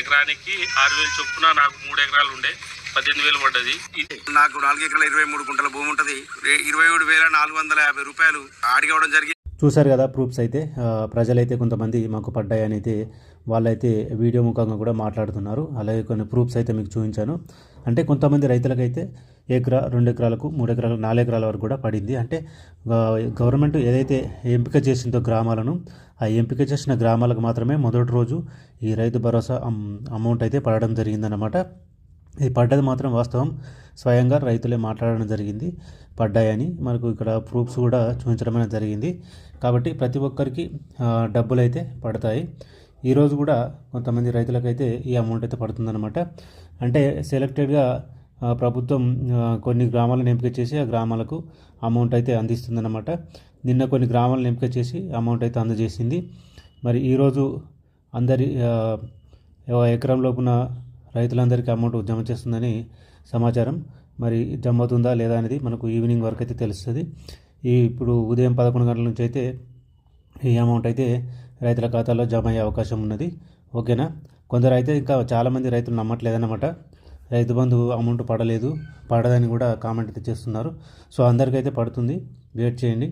ఎకరానికి ఆరు వేలు చొప్పున నాకు మూడు ఎకరాలు ఉండే పద్దెనిమిది వేలు పడ్డది. ఇది నాకు నాలుగు ఎకరాల ఇరవై మూడు గుంటల భూమి ఉంటుంది. ఇరవై ఏడు వేల నాలుగు వందల యాభై రూపాయలు ఆడిగవడం జరిగింది చూశారు కదా ప్రూఫ్స్ అయితే ప్రజలైతే కొంతమంది మాకు పడ్డాయని అయితే వాళ్ళైతే వీడియో ముఖంగా కూడా మాట్లాడుతున్నారు. అలాగే కొన్ని ప్రూఫ్స్ అయితే మీకు చూపించాను. అంటే కొంతమంది రైతులకైతే ఎకరా రెండు ఎకరాలకు మూడు ఎకరాలకు నాలుగు ఎకరాల వరకు కూడా పడింది. అంటే గవర్నమెంట్ ఏదైతే ఎంపిక చేసిందో గ్రామాలను ఆ ఎంపిక చేసిన గ్రామాలకు మాత్రమే మొదటి రోజు ఈ రైతు భరోసా అమౌంట్ అయితే పడడం జరిగిందన్నమాట. ఇది పడ్డది మాత్రం వాస్తవం. స్వయంగా రైతులే మాట్లాడడం జరిగింది. పడ్డాయని మనకు ఇక్కడ ప్రూఫ్స్ కూడా చూపించడం అనేది జరిగింది. కాబట్టి ప్రతి ఒక్కరికి డబ్బులు అయితే పడతాయి. ఈరోజు కూడా కొంతమంది రైతులకైతే ఈ అమౌంట్ అయితే పడుతుందన్నమాట. అంటే సెలెక్టెడ్గా ప్రభుత్వం కొన్ని గ్రామాలను ఎంపిక చేసి ఆ గ్రామాలకు అమౌంట్ అయితే అందిస్తుందన్నమాట. నిన్న కొన్ని గ్రామాలను ఎంపిక చేసి అమౌంట్ అయితే అందజేసింది. మరి ఈరోజు అందరి ఆ, ఎకరం లోపున రైతులందరికీ అమౌంట్ జమ చేస్తుందని సమాచారం. మరి జమ అవుతుందా లేదా అనేది మనకు ఈవినింగ్ వరకు అయితే తెలుస్తుంది. ఈ ఇప్పుడు ఉదయం పదకొండు గంటల నుంచి అయితే ఈ అమౌంట్ అయితే రైతుల ఖాతాలో జమ అయ్యే అవకాశం ఉన్నది. ఓకేనా? కొందరు అయితే ఇంకా చాలామంది రైతులు నమ్మట్లేదన్నమాట. రైతు బంధు అమౌంట్ పడలేదు పడదని కూడా కామెంట్ అయితే చేస్తున్నారు సో అందరికైతే పడుతుంది. వెయిట్ చేయండి.